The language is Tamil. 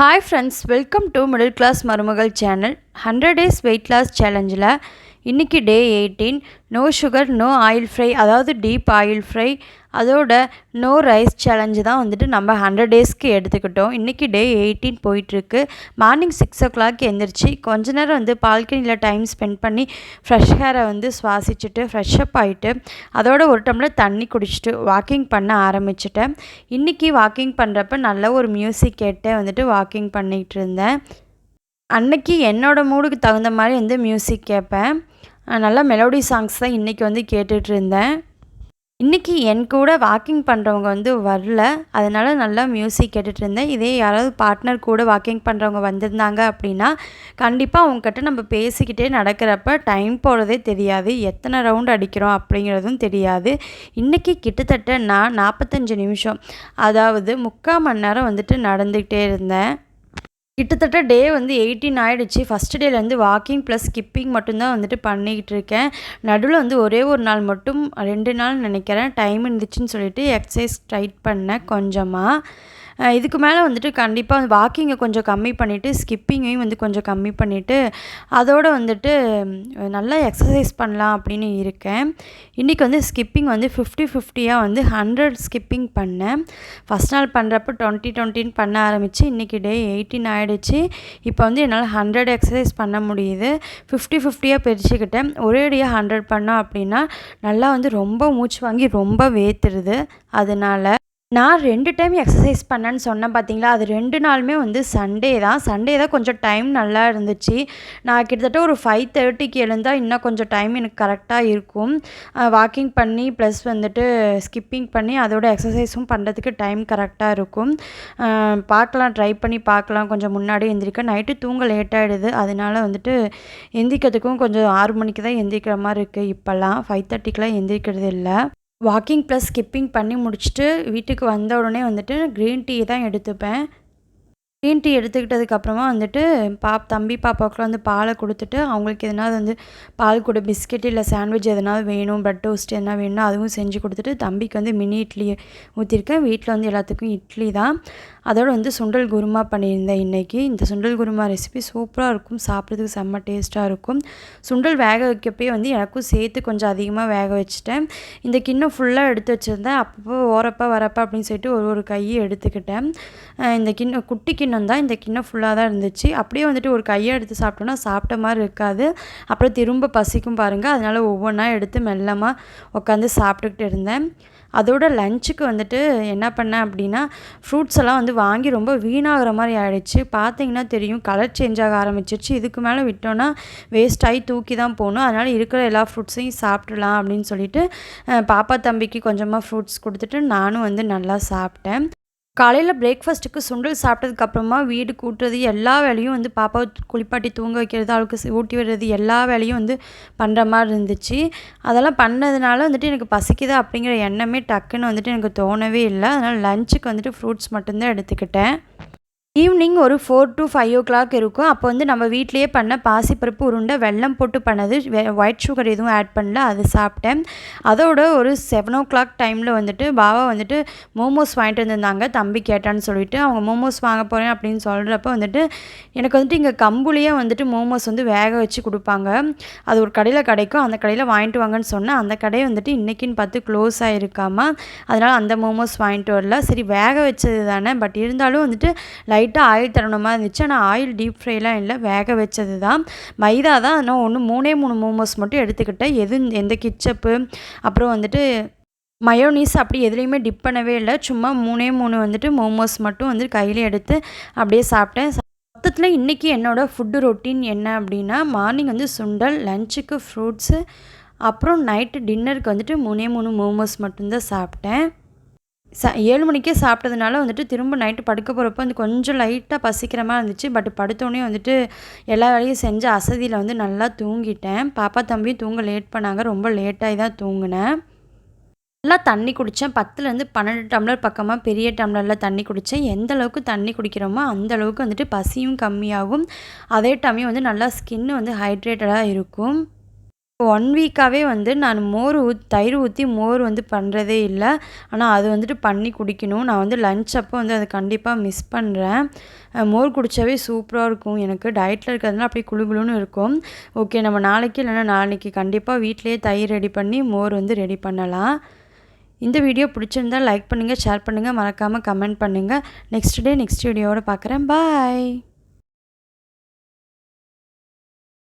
Hi friends welcome to middle class மருமகள் channel hundred days weight loss சேலஞ்சில் இன்றைக்கி day eighteen no sugar no oil fry அதாவது டீப் ஆயில் ஃப்ரை அதோட நோ ரைஸ் சேலஞ்சு தான் வந்துட்டு நம்ம ஹண்ட்ரட் டேஸ்க்கு எடுத்துக்கிட்டோம். இன்றைக்கி டே எயிட்டீன் போயிட்டுருக்கு. மார்னிங் சிக்ஸ் ஓ கிளாக் எழுந்திரிச்சு கொஞ்ச நேரம் வந்து பால்கனியில் டைம் ஸ்பெண்ட் பண்ணி ஃப்ரெஷ் ஹேரை வந்து சுவாசிச்சுட்டு ஃப்ரெஷ் அப் ஆகிட்டு அதோட ஒரு டம்ளர் தண்ணி குடிச்சிட்டு வாக்கிங் பண்ண ஆரம்பிச்சிட்டேன். இன்றைக்கி வாக்கிங் பண்ணுறப்ப நல்ல ஒரு மியூசிக் கேட்டே வந்துட்டு வாக்கிங் பண்ணிகிட்டு இருந்தேன். அன்னைக்கு என்னோடய மூடுக்கு தகுந்த மாதிரி வந்து மியூசிக் கேட்பேன். நல்லா மெலோடி சாங்ஸ் தான் இன்றைக்கி வந்து கேட்டுட்ருந்தேன். இன்றைக்கி என் கூட வாக்கிங் பண்ணுறவங்க வந்து வரல. அதனால் நல்லா மியூசிக் கேட்டுட்டு இருந்தேன் இதே யாராவது பார்ட்னர் கூட வாக்கிங் பண்ணுறவங்க வந்திருந்தாங்க அப்படின்னா கண்டிப்பாக அவங்கக்கிட்ட நம்ம பேசிக்கிட்டே நடக்கிறப்ப டைம் போகிறதே தெரியாது. எத்தனை ரவுண்ட் அடிக்கிறோம் அப்படிங்கிறதும் தெரியாது. இன்றைக்கி கிட்டத்தட்ட நான் நாற்பத்தஞ்சு நிமிஷம் அதாவது முக்கால் மணி நேரம் வந்துட்டு நடந்துக்கிட்டே இருந்தேன். கிட்டத்தட்ட டே வந்து எயிட்டீன் ஆகிடுச்சு ஃபஸ்ட் டேலேருந்து வாக்கிங் ப்ளஸ் ஸ்கிப்பிங் மட்டும்தான் வந்துட்டு பண்ணிக்கிட்டு இருக்கேன் நடுவில் வந்து ஒரே ஒரு நாள் மட்டும் ரெண்டு நாள் நினைக்கிறேன். டைம் இருந்துச்சுன்னு சொல்லிட்டு எக்ஸசைஸ் ட்ரைட் பண்ணேன் கொஞ்சமாக இதுக்கு மேலே வந்துட்டு கண்டிப்பாக வாக்கிங்கை கொஞ்சம் கம்மி பண்ணிவிட்டு ஸ்கிப்பிங்கையும் வந்து கொஞ்சம் கம்மி பண்ணிவிட்டு அதோடு வந்துட்டு நல்லா எக்ஸசைஸ் பண்ணலாம் அப்படின்னு இருக்கேன். இன்றைக்கி வந்து ஸ்கிப்பிங் வந்து ஃபிஃப்டி ஃபிஃப்டியாக வந்து ஹண்ட்ரட் ஸ்கிப்பிங் பண்ணேன். ஃபஸ்ட் நாள் பண்ணுறப்ப டுவெண்ட்டி டுவெண்ட்டின்னு பண்ண ஆரம்பித்து இன்றைக்கி டே எயிட்டீன் ஆகிடுச்சு இப்போ வந்து என்னால் ஹண்ட்ரட் எக்ஸசைஸ் பண்ண முடியுது. ஃபிஃப்டி ஃபிஃப்டியாக பிரிச்சுக்கிட்டேன். ஒரேடியாக ஹண்ட்ரட் பண்ணோம் அப்படின்னா நல்லா வந்து ரொம்ப மூச்சு வாங்கி ரொம்ப வேத்துருது. அதனால் நான் ரெண்டு டைம் எக்ஸசைஸ் பண்ணேன்னு சொன்னேன் பார்த்தீங்களா அது ரெண்டு நாளுமே வந்து சண்டே தான். சண்டே தான் கொஞ்சம் டைம் நல்லா இருந்துச்சு. நான் கிட்டத்தட்ட ஒரு ஃபைவ் தேர்ட்டிக்கு எழுந்தால் இன்னும் கொஞ்சம் டைம் எனக்கு கரெக்டாக இருக்கும். வாக்கிங் பண்ணி ப்ளஸ் வந்துட்டு ஸ்கிப்பிங் பண்ணி அதோட எக்ஸசைஸும் பண்ணுறதுக்கு டைம் கரெக்டாக இருக்கும். பார்க்கலாம் ட்ரை பண்ணி பார்க்கலாம். கொஞ்சம் முன்னாடி எந்திரிக்க. நைட்டு தூங்க லேட் ஆகிடுது அதனால வந்துட்டு எந்திரிக்கிறதுக்கும் கொஞ்சம் ஆறு மணிக்கு தான் எந்திரிக்கிற மாதிரி இருக்குது இப்போல்லாம். ஃபைவ் தேர்ட்டிக்கெலாம் எந்திரிக்கிறது இல்லை. வாக்கிங் ப்ளஸ் ஸ்கிப்பிங் பண்ணி முடிச்சுட்டு வீட்டுக்கு வந்த உடனே வந்துட்டு க்ரீன் டீ தான் எடுத்துப்பேன். க்ரீன் டீ எடுத்துக்கிட்டதுக்கப்புறமா வந்துட்டு பா தம்பி பாப்பாவுக்குலாம் வந்து பாலை கொடுத்துட்டு அவங்களுக்கு எதனாவது வந்து பால் கூட பிஸ்கெட் இல்லை சாண்ட்விச் எதனாவது வேணும் ப்ரெட் டோஸ்ட் எதனா வேணும் அதுவும் செஞ்சு கொடுத்துட்டு தம்பிக்கு வந்து மினி இட்லி ஊற்றிருக்கேன் வீட்டில் வந்து எல்லாத்துக்கும் இட்லி தான். அதோடு வந்து சுண்டல் குருமா பண்ணியிருந்தேன் இன்றைக்கி இந்த சுண்டல் குருமா ரெசிபி சூப்பராக இருக்கும். சாப்பிட்றதுக்கு செம்ம டேஸ்ட்டாக இருக்கும். சுண்டல் வேக வைக்கப்பே வந்து எனக்கும் சேர்த்து கொஞ்சம் அதிகமாக வேக வச்சுட்டேன். இந்த கிண்ணம் ஃபுல்லாக எடுத்து வச்சுருந்தேன். அப்பப்போ ஓரப்பா வரப்பா அப்படின்னு சொல்லிட்டு ஒரு ஒரு கையை எடுத்துக்கிட்டேன். இந்த கிண்ணம் குட்டி கிண்ணம் தான் இந்த கிண்ணம் ஃபுல்லாக தான் இருந்துச்சு. அப்படியே வந்துட்டு ஒரு கையை எடுத்து சாப்பிட்டோன்னா சாப்பிட்ட மாதிரி இருக்காது. அப்புறம் திரும்ப பசிக்கும் பாருங்கள் அதனால் ஒவ்வொன்றா எடுத்து மெல்லமாக உட்காந்து சாப்பிட்டுக்கிட்டு இருந்தேன். அதோட லஞ்சுக்கு வந்துட்டு என்ன பண்ணேன் அப்படின்னா ஃப்ரூட்ஸ் எல்லாம் வந்து வாங்கி ரொம்ப வீணாகிற மாதிரி ஆகிடுச்சு பார்த்தீங்கன்னா தெரியும் கலர் சேஞ்ச் ஆக ஆரம்பிச்சிருச்சு. இதுக்கு மேலே விட்டோன்னா வேஸ்ட் ஆகி தூக்கி தான் போகணும். அதனால் இருக்கிற எல்லா ஃப்ரூட்ஸையும் சாப்பிட்றலாம் அப்படின்னு சொல்லிட்டு பாப்பா தம்பிக்கு கொஞ்சமாக ஃப்ரூட்ஸ் கொடுத்துட்டு நானும் வந்து நல்லா சாப்பிட்டேன். காலையில் பிரேக்ஃபாஸ்ட்டுக்கு சுண்டல் சாப்பிட்டதுக்கப்புறமா வீடு கூட்டுறது எல்லா வேலையும் வந்து பாப்பாவை குளிப்பாட்டி தூங்க வைக்கிறது அவளுக்கு ஊட்டி விடுறது எல்லா வேலையும் வந்து பண்ணுற மாதிரி இருந்துச்சு. அதெல்லாம் பண்ணதுனால வந்துட்டு எனக்கு பசிக்குது அப்படிங்கிற எண்ணமே டக்குன்னு வந்துட்டு எனக்கு தோணவே இல்லை. அதனால் லஞ்சுக்கு வந்துட்டு ஃப்ரூட்ஸ் மட்டும்தான் எடுத்துக்கிட்டேன். ஈவினிங் ஒரு four to five o'clock இருக்கும். அப்போ வந்து நம்ம வீட்லேயே பண்ண பாசிப்பருப்பு உருண்டை வெள்ளம் போட்டு பண்ணது ஒயிட் சுகர் எதுவும் ஆட் பண்ணல அது சாப்பிட்டேன். அதோட ஒரு செவன் ஓ கிளாக் டைமில் வந்துட்டு பாபா வந்துட்டு மோமோஸ் வாங்கிட்டு வந்திருந்தாங்க தம்பி கேட்டான்னு சொல்லிட்டு. அவங்க மோமோஸ் வாங்க போகிறேன் அப்படின்னு சொல்கிறப்ப வந்துட்டு எனக்கு வந்துட்டு இங்கே கம்புலேயே வந்துட்டு மோமோஸ் வந்து வேக வச்சு கொடுப்பாங்க. அது ஒரு கடையில் கிடைக்கும். அந்த கடையில் வாங்கிட்டு வாங்கன்னு சொன்னேன் அந்த கடையை வந்துட்டு இன்றைக்கின்னு பார்த்து க்ளோஸ் ஆகிருக்காமா அதனால் அந்த மோமோஸ் வாங்கிட்டு வரல. சரி வேக வச்சது தானே பட் இருந்தாலும் வந்துட்டு லைட்டாக ஆயில் தரணுமா இருந்துச்சு. ஆனால் ஆயில் டீப் ஃப்ரைலாம் இல்லை. வேக வச்சது தான் மைதா தான். ஆனால் ஒன்று மூணே மூணு மோமோஸ் மட்டும் எடுத்துக்கிட்டேன். எது எந்த கிச்சப்பு அப்புறம் வந்துட்டு மயோனீஸ் அப்படி எதுலேயுமே டிப் பண்ணவே இல்லை. சும்மா மூணே மூணு வந்துட்டு மோமோஸ் மட்டும் வந்துட்டு கையில் எடுத்து அப்படியே சாப்பிட்டேன். மொத்தத்தில் இன்றைக்கி என்னோடய ஃபுட்டு ரொட்டீன் என்ன அப்படின்னா மார்னிங் வந்து சுண்டல் லஞ்சுக்கு ஃப்ரூட்ஸு அப்புறம் நைட்டு டின்னருக்கு வந்துட்டு மூணே மூணு மோமோஸ் மட்டும்தான் சாப்பிட்டேன். ச ஏழு மணிக்கே சாப்பிட்டதுனால வந்துட்டு திரும்ப நைட்டு படுக்க போகிறப்ப வந்து கொஞ்சம் லைட்டாக பசிக்கிற மாதிரி இருந்துச்சு. பட் படுத்தோடனே வந்துட்டு எல்லா வேலையும் செஞ்சு அசதியில் வந்து நல்லா தூங்கிட்டேன். பாப்பா தம்பியும் தூங்க லேட் பண்ணாங்க. ரொம்ப லேட்டாகி தான் தூங்கினேன். நல்லா தண்ணி குடித்தேன் பத்துலேருந்து பன்னெண்டு டம்ளர் பக்கமாக பெரிய டம்ளரில் தண்ணி குடித்தேன் எந்த அளவுக்கு தண்ணி குடிக்கிறோமோ அந்த அளவுக்கு வந்துட்டு பசியும் கம்மியாகும். அதே டைமையும் வந்து நல்லா ஸ்கின்னு வந்து ஹைட்ரேட்டடாக இருக்கும். ஒன் வீக்காகவே வந்து நான் மோர் ஊத் தயிர் ஊற்றி மோர் வந்து பண்ணுறதே இல்லை. ஆனால் அது வந்துட்டு பண்ணி குடிக்கணும். நான் வந்து லன்ச் அப்போ வந்து அதை கண்டிப்பாக மிஸ் பண்ணுறேன் மோர் குடித்தாவே சூப்பராக இருக்கும். எனக்கு டயட்டில் இருக்கிறதுனால அப்படியே குளு குளுன்னு இருக்கும். ஓகே நம்ம நாளைக்கு இல்லைன்னா நாளைக்கு கண்டிப்பாக வீட்டிலேயே தயிர் ரெடி பண்ணி மோர் வந்து ரெடி பண்ணலாம். இந்த வீடியோ பிடிச்சிருந்தால் லைக் பண்ணுங்கள் ஷேர் பண்ணுங்கள் மறக்காமல் கமெண்ட் பண்ணுங்கள் நெக்ஸ்ட் டே நெக்ஸ்ட் வீடியோவோட பார்க்குறேன். பாய்